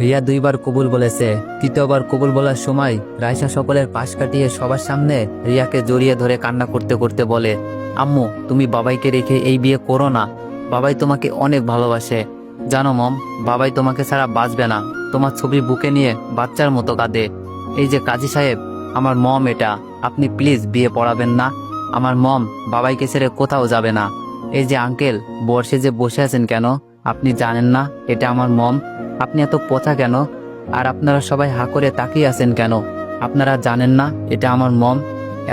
রিয়া দুইবার কবুল বলেছে। তৃতীয়বার কবুল বলার সময় রাইসা সকলের পাশ কাটিয়ে সবার সামনে রিয়াকে জড়িয়ে ধরে কান্না করতে করতে বলে, আম্মু, তুমি বাবাইকে রেখে এই বিয়ে করো না। বাবাই তোমাকে অনেক ভালোবাসে। জানো মম, বাবাই তোমাকে ছাড়া বাঁচবে না। তোমার ছবি বুকে নিয়ে বাচ্চার মতো কাঁদে। এই যে কাজী সাহেব, আমার মম এটা। আপনি প্লিজ বিয়ে পড়াবেন না। আমার মম বাবাইকে ছেড়ে কোথাও যাবে না। এই যে আঙ্কেল বর্ষে যে বসে আছেন কেন? আপনি জানেন না, এটা আমার মম। আপনি এত পচা কেন? আর আপনারা সবাই হা করে তাকিয়ে আছেন কেন? আপনারা জানেন না, এটা আমার মম।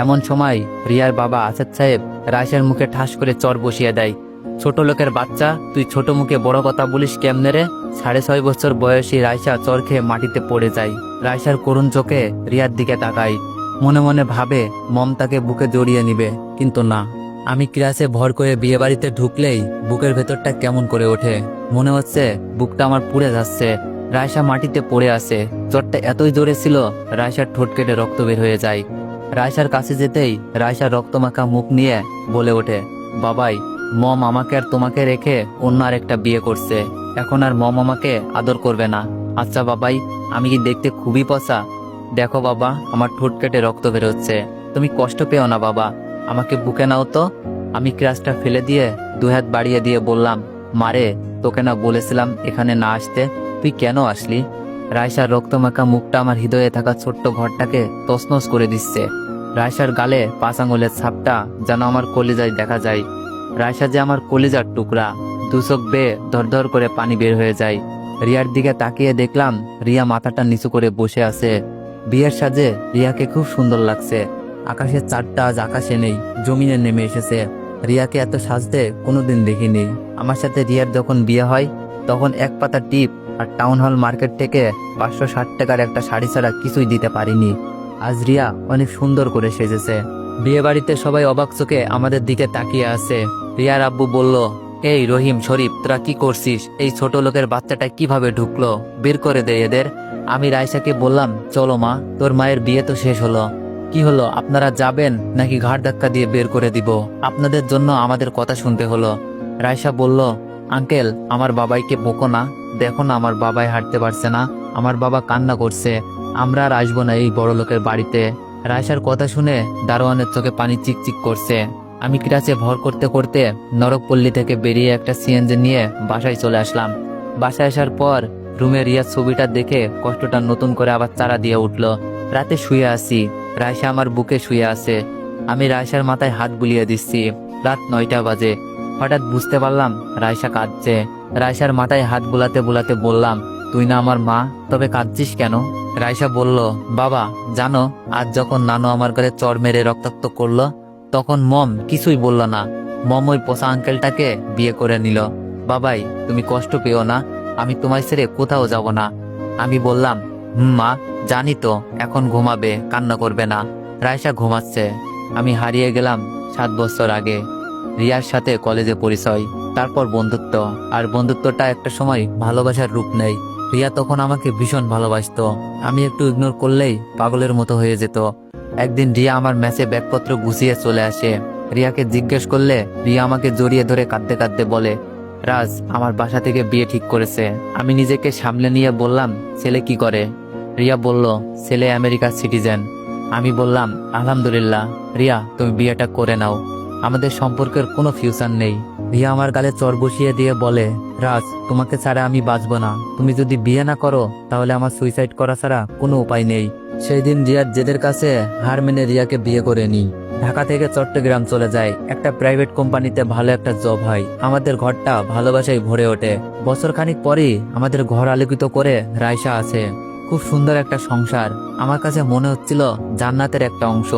এমন সময় রিয়ার বাবা আসাদ সাহেব রাইসার মুখে ঠাস করে চর বসিয়ে দেয়। ছোট লোকের বাচ্চা, তুই ছোট মুখে বড় কথা বলিস কেমনে রে? সাড়ে ছয় বছর বয়সী রাইসা চর খেয়ে মাটিতে পড়ে যায়। রাইসার করুণ চোখে রিয়ার দিকে তাকাই মনে মনে ভাবে, মম তাকে বুকে জড়িয়ে নিবে, কিন্তু না। আমি ক্লাসে ভর করে বিয়ে বাড়িতে ঢুকলেই বুকের ভেতরটা কেমন করে ওঠে। মনে হচ্ছে বুকটা আমার পুড়ে যাচ্ছে রায়সা মাটিতে পড়ে আছে। জ্বরটা এতই জোরে ছিল রায়সার ঠোঁট কেটে রক্ত বের হয়ে যায়। রায়সার কাছে যেতেই রায়সার রক্তমাখা মুখ নিয়ে বলে ওঠে, বাবাই, মম আমাকে আর তোমাকে রেখে অন্য আর একটা বিয়ে করছে। এখন আর মম আমাকে আদর করবে না। আচ্ছা বাবাই, আমি কি দেখতে খুবই পচা? দেখো বাবা, আমার ঠোঁট কেটে রক্ত বেরোচ্ছে। তুমি কষ্ট পেও না বাবা। আমাকে বুকে নাও তো। আমি ক্রাশটা ফেলে দিয়ে দুই হাত বাড়িয়ে দিয়ে বললাম, মারে, তোকে না বলেছিলাম এখানে না আসতে? তুই কেন আসলি? রায়সার রক্তমাখা মুখটা আমার হৃদয়ে থাকা ছোট্ট ঘরটাকে তছনছ করে দিচ্ছে। রায়সার গালে পাঁচ আঙুলের ছাপটা যেন আমার কলিজায় দেখা যায়। রায়সা যে আমার কলিজার টুকরা দুচোখ বেয়ে ধর করে পানি বের হয়ে যায়। রিয়ার দিকে তাকিয়ে দেখলাম, রিয়া মাথাটা নিচু করে বসে আছে। বিয়ের সাজে রিয়াকে খুব সুন্দর লাগছে। আকাশের চারটা আজ আকাশে নেই, জমিনে নেমে এসেছে। রিয়াকে এত সাজতে কোনোদিন দেখিনি। আমার সাথে রিয়ার যখন বিয়ে হয়, তখন এক পাতা টিপ আর টাউন হল মার্কেট থেকে পাঁচশো ষাট টাকার একটা শাড়ি ছাড়া কিছুই দিতে পারিনি। আজ রিয়া অনেক সুন্দর করে সেজেছে। বিয়ে বাড়িতে সবাই অবাক চোখে আমাদের দিকে তাকিয়ে আছে। রিয়ার আব্বু বলল, এই রহিম, শরীফ, তোরা কি করছিস? এই ছোট লোকের বাচ্চাটা কীভাবে ঢুকলো? বের করে দে এদের। আমি রাইসাকে বললাম, চলো মা, তোর মায়ের বিয়ে তো শেষ হলো। কি হলো, আপনারা যাবেন নাকি ঘাট ধাক্কা দিয়ে বের করে দিব? আপনাদের জন্য আমাদের কথা শুনতে হলো। রাইসা বলল, আঙ্কেল, আমার বাবাইকে বকো না। দেখো না, আমার বাবাই হাঁটতে পারছে না। আমার বাবা কান্না করছে। আমরা আর আসব না এই বড় লোকের বাড়িতে। রাইসার কথা শুনে দারোয়ানের চোখে পানি চিকচিক করছে। আমি ক্রাচে ভর করতে করতে নরকপল্লী থেকে বেরিয়ে একটা সিএনজি নিয়ে বাসায় চলে আসলাম। বাসায় আসার পর রুমে রিয়ার ছবিটা দেখে কষ্টটা নতুন করে আবার চারা দিয়ে উঠল। রাতে শুয়ে আছি। রায়সা আমার বুকে শুয়ে আছে। আমি রায়সার মাথায় হাত বুলিয়ে দিচ্ছি। রাত নয়টা বাজে। হঠাৎ বুঝতে পারলাম রায়সা কাঁদছে। রায়সার মাথায় হাত বুলাতে বুলাতে বললাম, তুই না আমার মা, তবে কাঁদছিস কেন? রায়সা বলল, বাবা, জানো, আজ যখন নানু আমার ঘরে চর মেরে রক্তাক্ত করল, তখন মম কিছুই বলল না। মম ওই পোষা আঙ্কেলটাকে বিয়ে করে নিল। বাবাই, তুমি কষ্ট পেও না। আমি তোমায় ছেড়ে কোথাও যাব না। আমি বললাম, হুম, মা। জানি তো, এখন ঘুমাবে, কান্না করবে না। রায়সা ঘুমাচ্ছে। আমি হারিয়ে গেলাম সাত বছর আগে। রিয়ার সাথে কলেজে পরিচয়, তারপর বন্ধুত্ব। আর বন্ধুত্বটা একটা সময় ভালোবাসার রূপ নেই। রিয়া তখন আমাকে ভীষণ ভালোবাসতো। আমি একটু ইগনোর করলেই পাগলের মতো হয়ে যেত। একদিন রিয়া আমার ম্যাচে ব্যাগপত্র গুছিয়ে চলে আসে। রিয়াকে জিজ্ঞেস করলে রিয়া আমাকে জড়িয়ে ধরে কাঁদতে কাঁদতে বলে, রাজ, আমার বাসা থেকে বিয়ে ঠিক করেছে। আমি নিজেকে সামলে নিয়ে বললাম, ছেলে কি করে? রিয়া বলল, ছেলে আমেরিকার সিটিজেন। আমি বললাম, আলহামদুলিল্লাহ, রিয়া, তুমি বিয়েটা করে নাও। আমাদের সম্পর্কের কোনো ফিউচার নেই। রিয়া আমার গালে চর বসিয়ে দিয়ে বলে, রাজ, তোমাকে ছাড়া আমি বাঁচব না। তুমি যদি বিয়ে না করো, তাহলে আমার সুইসাইড করা ছাড়া কোনো উপায় নেই। সেই দিন রিয়ার জেদের কাছে হার মেনে রিয়াকে বিয়ে করে নিই। ঢাকা থেকে চট্টগ্রাম চলে যায় একটা প্রাইভেট কোম্পানিতে ভালো একটা জব হয়। আমাদের ঘরটা ভালোবাসায় ভরে ওঠে। বছর খানিক পরেই আমাদের ঘর আলোকিত করে রায়সা আছে। খুব সুন্দর একটা সংসার। আমার কাছে মনে হচ্ছিল জান্নাতের একটা অংশ।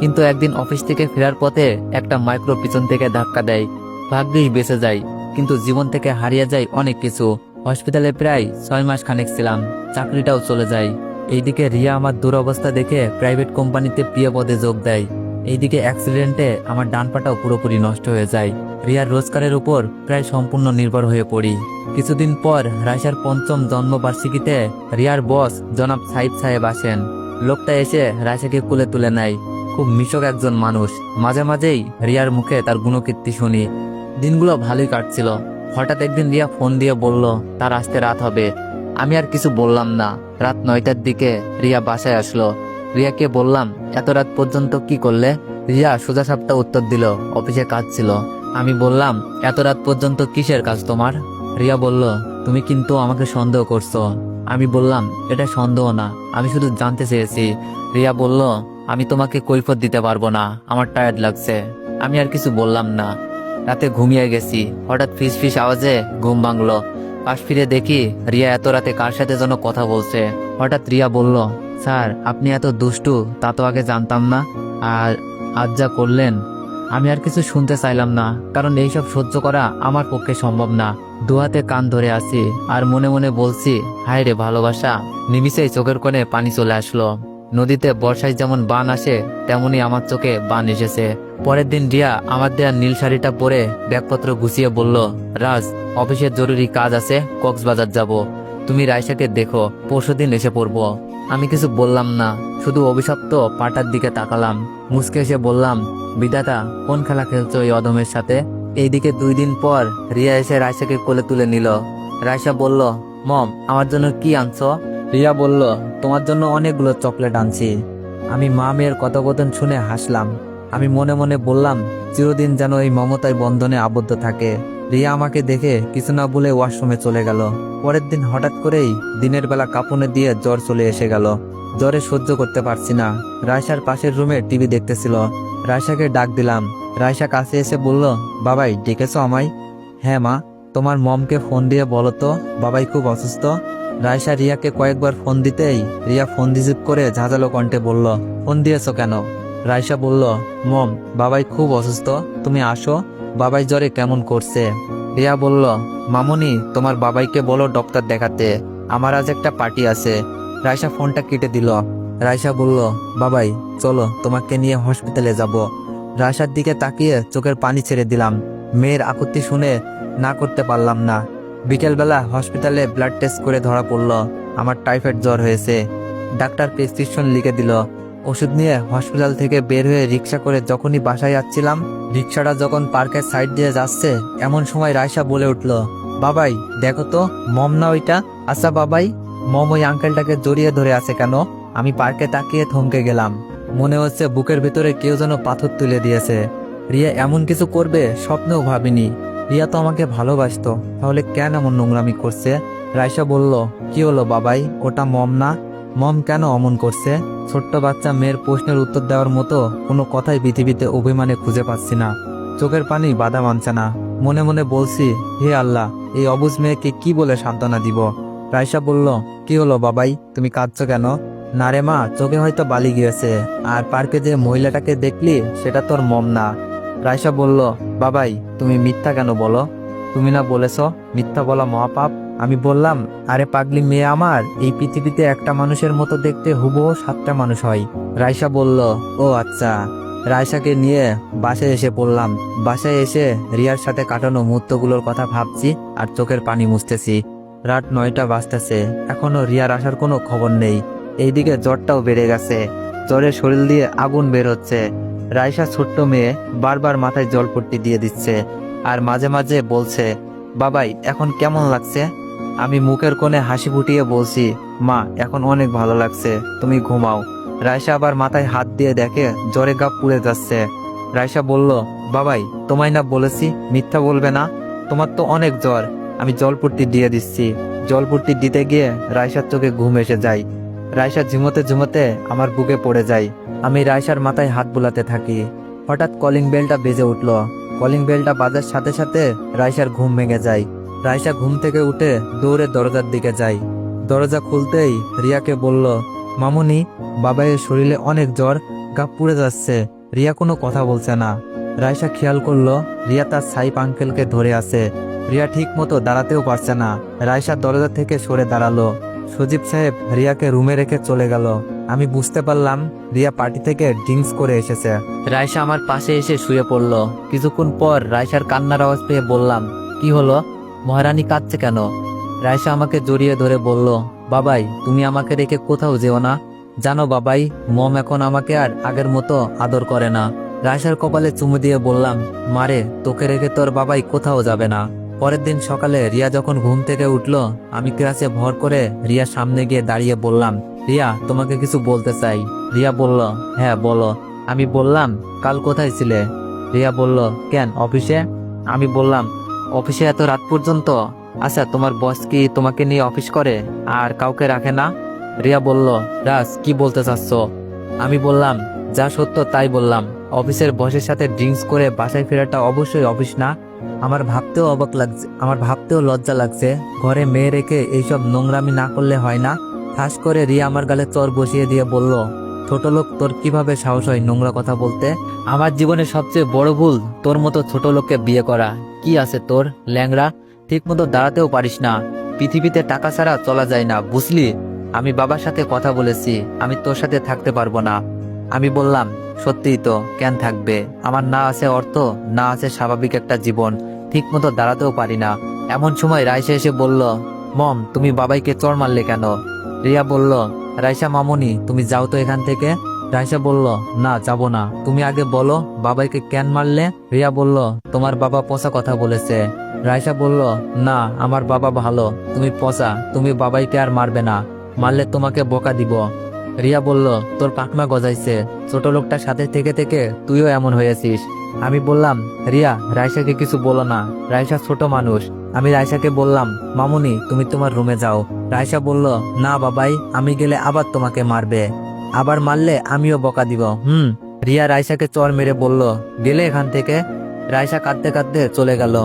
কিন্তু একদিন অফিস থেকে ফেরার পথে একটা মাইক্রো পিছন থেকে ধাক্কা দেয়। ভাগ্যিস বেঁচে যায় কিন্তু জীবন থেকে হারিয়ে যায় অনেক কিছু। হসপিটালে প্রায় ছয় মাস খানেক ছিলাম, চাকরিটাও চলে যায়। এইদিকে রিয়া আমার দুরবস্থা দেখে প্রাইভেট কোম্পানিতে প্রিয় পদে যোগ দেয়। এইদিকে অ্যাক্সিডেন্টে আমার ডান পাটাও পুরোপুরি নষ্ট হয়ে যায়। রিয়ার রোজগারের উপর প্রায় সম্পূর্ণ নির্ভর হয়ে পড়ি। কিছুদিন পর রাইসার পঞ্চম জন্মবার্ষিকীতে রিয়ার বস জনাব সাইদ সাহেব আসেন। লোকটা এসে রাইসাকে কুলে তুলে নেয়। খুব মিশক একজন মানুষ। মাঝে মাঝেই রিয়ার মুখে তার গুণকীর্তি শুনি। দিনগুলো ভালোই কাটছিল। হঠাৎ একদিন রিয়া ফোন দিয়ে বলল, তার আসতে রাত হবে। আমি আর কিছু বললাম না। রাত নয়টার দিকে রিয়া বাসায় আসলো। রিয়াকে বললাম, এত রাত পর্যন্ত কি করলে? রিয়া সোজা সাপটা উত্তর দিল, অফিসে কাজ ছিল। আমি বললাম, এত রাত পর্যন্ত কিসের কাজ তোমার? রিয়া বলল, তুমি কিন্তু আমাকে সন্দেহ করছ। আমি বললাম, এটা সন্দেহ না, আমি শুধু জানতে চেয়েছি। রিয়া বলল, আমি তোমাকে কৈফত দিতে পারব না, আমার টায়ার্ড লাগছে। আমি আর কিছু বললাম না। রাতে ঘুমিয়ে গেছি। হঠাৎ ফিস ফিস আওয়াজে ঘুম ভাঙলো। পাশ ফিরে দেখি রিয়া এত রাতে কার সাথে যেন কথা বলছে। হঠাৎ রিয়া বলল, স্যার, আপনি এত দুষ্টু, তা তো আগে জানতাম না। আর আজ যা করলেন আমি আর কিছু শুনতে চাইলাম না, কারণ এইসব সহ্য করা আমার পক্ষে সম্ভব না। দুহাতে কান ধরে আছি আর মনে মনে বলছি, হায় রে ভালোবাসা। নিমিষেই চোখের কোণে পানি চলে আসলো। নদীতে বর্ষায় যেমন বান আসে তেমনি আমার চোখে বান এসেছে। পরের দিন রিয়া আমার দেয়া নীল শাড়িটা পরে ব্যাগপত্র গুছিয়ে বলল, রাজ, অফিসের জরুরি কাজ আছে, কক্সবাজার যাব। তুমি রাইসাকে দেখো পরশুদিন এসে পড়ব। আমি কিছু বললাম না, শুধু অভিশপ্ত পাটার দিকে তাকালাম। মুসকে এসে বললাম বিদাতা কোন খেলা খেলছো এই অদমের সাথে? এইদিকে দুই দিন পর রিয়া এসে রাইসাকে কোলে তুলে নিল। রাইসা বলল, মম, আমার জন্য কি আনছো? রিয়া বলল, তোমার জন্য অনেকগুলো চকলেট আনছি। আমি মা মেয়ের কথোপকথন শুনে হাসলাম। আমি মনে মনে বললাম, চিরদিন যেন এই মমতায় বন্ধনে আবদ্ধ থাকে। রিয়া আমাকে দেখে কিছু না বলে ওয়াশরুমে চলে গেল। পরের দিন হঠাৎ করেই দিনের বেলা কাঁপুনে দিয়ে জ্বর চলে এসে গেল। জ্বরে সহ্য করতে পারছি না। রায়সার পাশের রুমে টিভি দেখতেছিল। রায়সাকে ডাক দিলাম। রায়সা কাছে এসে বলল, বাবাই, ডেকেছো আমায়? হ্যাঁ মা। তোমার মমকে ফোন দিয়ে বলো তো, বাবাই খুব অসুস্থ? রায়সা রিয়াকে কয়েকবার ফোন দিতেই রিয়া ফোন রিসিভ করে ঝাঁঝালো কণ্ঠে বলল, ফোন দিয়েছ কেন? রায়সা বলল, মম, বাবাই খুব অসুস্থ, তুমি আসো, বাবাই জ্বরে কেমন করছে? রিয়া বলল, মামুনি, তোমার বাবাইকে বলো ডক্টর দেখাতে, আমার আজ একটা পার্টি আছে। রায়সা ফোনটা কেটে দিল। রায়সা বলল, বাবাই, চলো, তোমাকে নিয়ে হসপিটালে যাব। রায়সার দিকে তাকিয়ে চোখের পানি ছেড়ে দিলাম। মেয়ের আকুতি শুনে না করতে পারলাম না। বিকেলবেলা হসপিটালে ব্লাড টেস্ট করে ধরা পড়ল। আমার টাইফয়েড জ্বর হয়েছে। ডাক্তার প্রেসক্রিপশন লিখে দিল। ওষুধ নিয়ে হসপিটাল থেকে বের হয়ে রিক্সা করে যখনই বাসায় যাচ্ছিলাম, রিক্সাটা যখন পার্কের সাইড দিয়ে যাচ্ছে, এমন সময় রায়সা বলে উঠল, বাবাই, দেখো তো, মম না ওইটা? আচ্ছা বাবাই, মম ওই আঙ্কেলটাকে জড়িয়ে ধরে আছে কেন? আমি পার্কে তাকিয়ে থমকে গেলাম। মনে হচ্ছে বুকের ভেতরে কেউ যেন পাথর তুলে দিয়েছে। রিয়া এমন কিছু করবে স্বপ্নেও ভাবিনি। রিয়া তো আমাকে ভালোবাসতো। তাহলে কেন এমন নোংরামি করছে? রাইসা বলল, কি হলো বাবাই? ওটা মম না? মম কেন অমন করছে? ছোট্ট বাচ্চা মেয়ের প্রশ্নের উত্তর দেওয়ার মতো কোনো কথাই পৃথিবীতে অভিমানে খুঁজে পাচ্ছি না। চোখের পানি বাধা মানছে না। মনে মনে বলছি, হে আল্লাহ, এই অবুজ মেয়েকে কি বলে সান্ত্বনা দিব? রাইসা বলল, কি হলো বাবাই? তুমি কাঁদছো কেন? না রে মা চোখে হয়তো বালি গিয়েছে। আর পার্কে যে মহিলাটাকে দেখলি, সেটা তোর মম না। রাইসা বলল, বাবাই, তুমি মিথ্যা কেন বলো? তুমি না বলেছ মিথ্যা বলা মহাপাপ? আমি বললাম, আরে পাগলি মেয়ে আমার, এই পৃথিবীতে একটা মানুষের মতো দেখতে হুবহু সাতটা মানুষ হয়। রাইসা বলল, ও আচ্ছা। রাইসাকে নিয়ে বাসায় এসে পড়লাম। বাসায় এসে রিয়ার সাথে কাটানো মুহূর্তগুলোর কথা ভাবছি আর চোখের পানি মুছতেছি। রাত নয়টা বাজতেছে। এখনও রিয়ার আসার কোনো খবর নেই। এইদিকে জ্বরটাও বেড়ে গেছে। জ্বরে শরীর দিয়ে আগুন বের হচ্ছে রাইসা ছোট্ট মেয়ে বারবার মাথায় জলপট্টি দিয়ে দিচ্ছে আর মাঝে মাঝে বলছে, বাবাই, এখন কেমন লাগছে? আমি মুখের কোণে হাসি ফুটিয়ে বলছি, মা, এখন অনেক ভালো লাগছে, তুমি ঘুমাও। রাইসা আবার মাথায় হাত দিয়ে দেখে জ্বরে গা পুড়ে যাচ্ছে। রাইসা বলল, বাবাই, তোমায় না বলেছি মিথ্যা বলবে না? তোমার তো অনেক জ্বর। আমি জলপট্টি দিয়ে দিচ্ছি। জলপট্টি দিতে গিয়ে রাইসার চোখে ঘুম এসে যায়। রাইসা ঝুমোতে ঝুমোতে আমার বুকে পড়ে যায়। আমি রাইসার মাথায় হাত বুলাতে থাকি। হঠাৎ কলিং বেলটা বেজে উঠল। কলিং বেলটা বাজার সাথে সাথে রাইসার ঘুম ভেঙে যায়। রাইসা ঘুম থেকে উঠে দৌড়ে দরজার দিকে যায়। দরজা খুলতেই রিয়াকে বলল, মামুনি বাবাইয়ের শরীরে অনেক জ্বর, গা পুড়ে যাচ্ছে। রিয়া কোনো কথা বলছে না। রাইসা খেয়াল করল, রিয়া তার সাইপ আঙ্কেলকে ধরে আছে। রিয়া ঠিক মতো দাঁড়াতেও পারছে না। রাইসা দরজা থেকে সরে দাঁড়াল। সজীব সাহেব রিয়াকে রুমে রেখে চলে গেল। আমি বুঝতে পারলাম রিয়া পার্টি থেকে ড্রিঙ্কস করে এসেছে। রাইসা আমার পাশে এসে শুয়ে পড়ল। কিছুক্ষণ পর রাইসার কান্নার আওয়াজ পেয়ে বললাম, কি হলো? মহারানী কাঁদছে কেন? রাইসা আমাকে জড়িয়ে ধরে বলল, বাবাই, তুমি আমাকে রেখে কোথাও যেও না। জানো বাবাই, মম এখন আমাকে আর আগের মতো আদর করে না। রাইসার কপালে চুমু দিয়ে বললাম, মারে, তোকে রেখে তোর বাবাই কোথাও যাবে না। পরের দিন সকালে রিয়া যখন ঘুম থেকে উঠল, আমি ক্লাসে ভর করে রিয়ার সামনে গিয়ে দাঁড়িয়ে বললাম, রিয়া, তোমাকে কিছু বলতে চাই। রিয়া বলল হ্যাঁ বলো। আমি বললাম, কাল কোথায় ছিলে? রিয়া বলল, কেন, অফিসে? আমি বললাম, অফিসে এত রাত পর্যন্ত? আচ্ছা তোমার বস কি তোমাকে নিয়ে অফিস করে আর কাউকে রাখে না? রিয়া বলল, রাজ, কি বলতে চাচ্ছ? আমি বললাম, যা সত্য তাই বললাম। অফিসের বসের সাথে ড্রিঙ্কস করে বাসায় ফেরাটা অবশ্যই অফিস না আমার ভাবতেও অবাক লাগছে, আমার ভাবতেও লজ্জা লাগছে। ঘরে মেয়ে রেখে এইসব নোংরামি না করলে হয় না? ঠাস করে রিয়া আমার গালে চর বসিয়ে দিয়ে বলল, ছোট লোক, তোর কীভাবে সাহস হয় নোংরা কথা বলতে? আমার জীবনে সবচেয়ে বড় ভুল তোর মতো ছোট লোককে বিয়ে করা। কি আছে তোর ল্যাংরা ঠিক মতো দাঁড়াতেও পারিস না। পৃথিবীতে টাকা ছাড়া চলা যায় না, বুঝলি? আমি বাবার সাথে কথা বলেছি, আমি তোর সাথে থাকতে পারব না। আমি বললাম, সত্যিই তো কেন থাকবে। আমার না আছে অর্থ, না আছে স্বাভাবিক একটা জীবন। ঠিক মতো দাঁড়াতেও পারি না। এমন সময় রাইসা এসে বলল, মম, তুমি বাবাইকে চর মারলে কেন? রিয়া বলল, রাইসা মামুনি, তুমি যাও তো এখান থেকে। রাইসা বলল, না, যাব না। তুমি আগে বলো, বাবাইকে কেন মারলে? রিয়া বলল, তোমার বাবা পচা কথা বলেছে। রাইসা বলল, না, আমার বাবা ভালো। তুমি পচা, তুমি বাবাইকে আর মারবে না। মারলে তোমাকে বোকা দিব। রিয়া বলল, তোর পাকনা গজাইছে। ছোট লোকটার সাথে থেকে থেকে তুইও এমন হয়েছিস। আমি বললাম, রিয়া রাইসাকে কিছু বলো না। রাইসা ছোট মানুষ। আমি রাইসাকে বললাম, মামুনি, তুমি তোমার রুমে যাও। রাইসা বলল, না বাবাই, আমি গেলে আবার তোমাকে মারবে। আবার মারলে আমিও বকা দিব। হুম। রিয়া রাইসাকে চর মেরে বলল, গেলে এখান থেকে? রাইসা কাঁদতে কাঁদতে চলে গেল।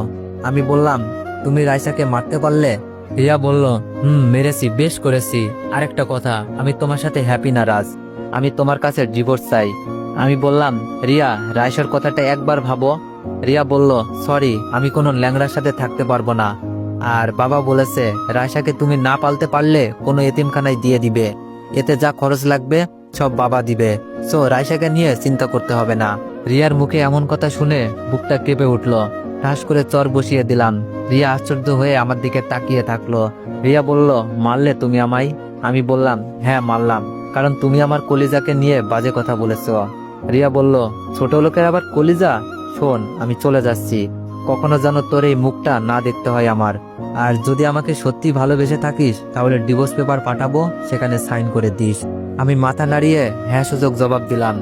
আমি বললাম, তুমি রাইসাকে মারতে পারলে রিয়া বলল, হুম, মেরেছি, বেশ করেছি। আরেকটা কথা, আমি তোমার সাথে হ্যাপি না, রাজ। আমি তোমার কাছে ডিভোর্স চাই। আমি বললাম, রিয়া রাইসার কথাটা একবার ভাবো। রিয়া বলল, সরি, আমি কোনো ল্যাংড়ার সাথে থাকতে পারব না। আর বাবা বলেছে রাইসাকে তুমি না পালতে পারলে কোনো এতিমখানায় দিয়ে দিবে। এতে যা খরচ লাগবে, সব বাবা দিবে। সো রাইসাকে নিয়ে চিন্তা করতে হবে না। রিয়ার মুখে এমন কথা শুনে বুকটা কেঁপে উঠল। ঠাস করে চর বসিয়ে দিলাম। রিয়া আশ্চর্য হয়ে আমার দিকে তাকিয়ে থাকল। রিয়া বলল, মারলে তুমি আমায়? আমি বললাম হ্যাঁ মারলাম, কারণ তুমি আমার কলিজাকে নিয়ে বাজে কথা বলেছ। রিয়া বলল, ছোট লোকের আবার কলিজা? শোন, আমি চলে যাচ্ছি। কখনো যেন তোর এই মুখটা না দেখতে হয় আমার। আর যদি আমাকে সত্যি ভালোবেসে থাকিস, তাহলে ডিভোর্স পেপার পাঠাবো, সেখানে সাইন করে দিস। আমি মাথা নাড়িয়ে হ্যাঁ সুযোগ জবাব দিলাম।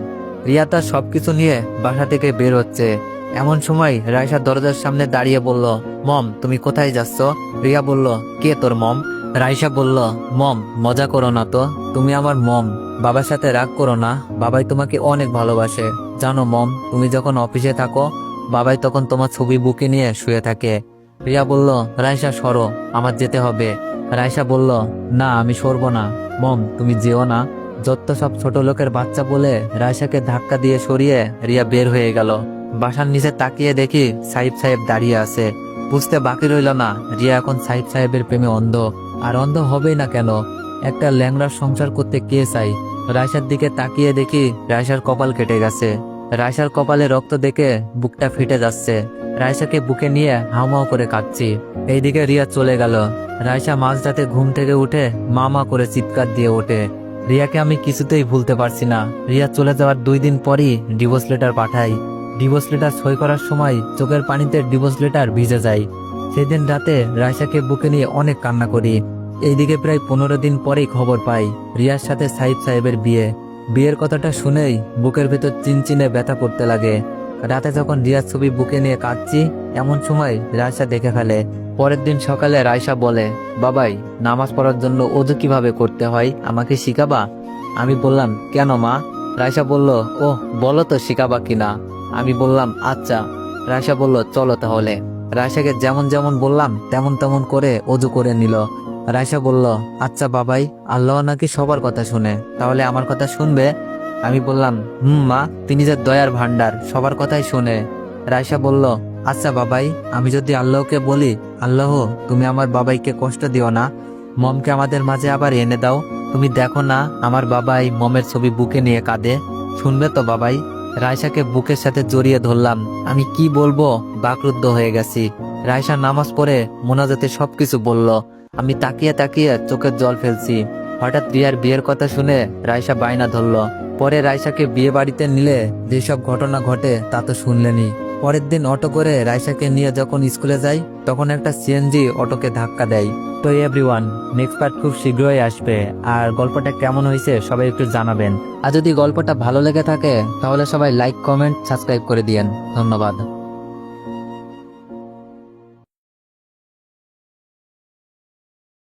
রিয়া তার সবকিছু নিয়ে বাসা থেকে বের হচ্ছে। এমন সময় রাইসা দরজার সামনে দাঁড়িয়ে বলল, মম, তুমি কোথায় যাচ্ছ? রিয়া বলল, কে তোর মম? রাইসা বলল, মম, মজা করো না তো, তুমি আমার মম। বাবার সাথে রাগ করো না, বাবাই তোমাকে অনেক ভালোবাসে। জানো মম, তুমি যখন অফিসে থাকো, বাবাই তখন তোমার ছবি বুকে নিয়ে শুয়ে থাকে। রিয়া বলল রাইসা সরো, আমার যেতে হবে। রাইসা বলল, না, আমি সরবো না। মম, তুমি যেও না। যত সব ছোট লোকের বাচ্চা বলে রাইসাকে ধাক্কা দিয়ে সরিয়ে রিয়া বের হয়ে গেল। বাসার নিচে তাকিয়ে দেখি সাহিব সাহেব দাঁড়িয়ে আছে। বুঝতে বাকি রইল না, রিয়া এখন সাহিব সাহেবের প্রেমে অন্ধ। আর অন্ধ হবেই না কেন? একটা ল্যাংড়ার সংসার করতে কে চাই? রাইসার দিকে তাকিয়ে দেখি রাইসার কপাল কেটে গেছে। রাইসার কপালে রক্ত দেখে বুকটা ফেটে যাচ্ছে। রাইসাকে বুকে নিয়ে হাউমাউ করে কাঁদছি। এইদিকে রিয়া চলে গেল। রাইসা মাঝরাতে ঘুম থেকে উঠে মা মা করে চিৎকার দিয়ে ওঠে। রিয়াকে আমি কিছুতেই ভুলতে পারছি না। রিয়া চলে যাওয়ার দুই দিন পরই ডিভোর্স লেটার পাঠাই। ডিভোর্স লেটার সই করার সময় চোখের পানিতে ডিভোর্স লেটার ভিজে যায়। সেদিন রাতে রাইসাকে বুকে নিয়ে অনেক কান্না করি। এইদিকে প্রায় পনেরো দিন পরেই খবর পাই রিয়ার সাথে সাহিব সাহেবের বিয়ে। বিয়ের কথাটা শুনেই বুকের ভেতর চিনচিনে ব্যথা করতে লাগে। রাতে যখন রিয়ার ছবি বুকে নিয়ে কাঁদছি, এমন সময় রায়সা দেখে ফেলে। পরের দিন সকালে রায়সা বলে, বাবাই, নামাজ পড়ার জন্য অজু কীভাবে করতে হয়? আমাকে শিখাবা? আমি বললাম, কেন মা? রায়সা বলল ও বলো তো শিখাবা কিনা? আমি বললাম আচ্ছা। রায়সা বলল, চলো তাহলে। রায়সাকে যেমন যেমন বললাম, তেমন তেমন করে অজু করে নিল। রায়সা বলল আচ্ছা বাবাই, আল্লাহ নাকি সবার কথা শুনে। তাহলে আমার কথা শুনবে? আমি বললাম, হুম মা, তিনি যে দয়ার ভান্ডার সবার কথাই শুনে। রায়সা বলল আচ্ছা বাবাই, আমি যদি আল্লাহকে বলি, আল্লাহ, তুমি আমার বাবাইকে কষ্ট দিও না। মমকে আমাদের মাঝে আবার এনে দাও। তুমি দেখো না, আমার বাবাই মমের ছবি বুকে নিয়ে কাঁদে। শুনবে তো বাবাই? রায়সাকে বুকের সাথে জড়িয়ে ধরলাম। আমি কি বলব? বাকরুদ্ধ হয়ে গেছি। রায়সা নামাজ পড়ে মোনাজাতে সবকিছু বলল। আমি তাকিয়ে তাকিয়ে চোখের জল ফেলছি। হঠাৎ রিয়ার বিয়ের কথা শুনে রায়সা বায়না ধরল। পরে রায়সাকে বিয়ে বাড়িতে নিলে যেসব ঘটনা ঘটে তা তো শুনলেনি পরের দিন অটো করে রাইসাকে নিয়ে যখন স্কুলে যাই, তখন একটা সিএনজি অটোকে ধাক্কা দেয়। তো এভরিওয়ান নেক্সট পার্ট খুব শীঘ্রই আসবে। আর গল্পটা কেমন হয়েছে সবাই একটু জানাবেন। আর যদি গল্পটা ভালো লেগে থাকে, তাহলে সবাই লাইক কমেন্ট সাবস্ক্রাইব করে দিয়েন। ধন্যবাদ।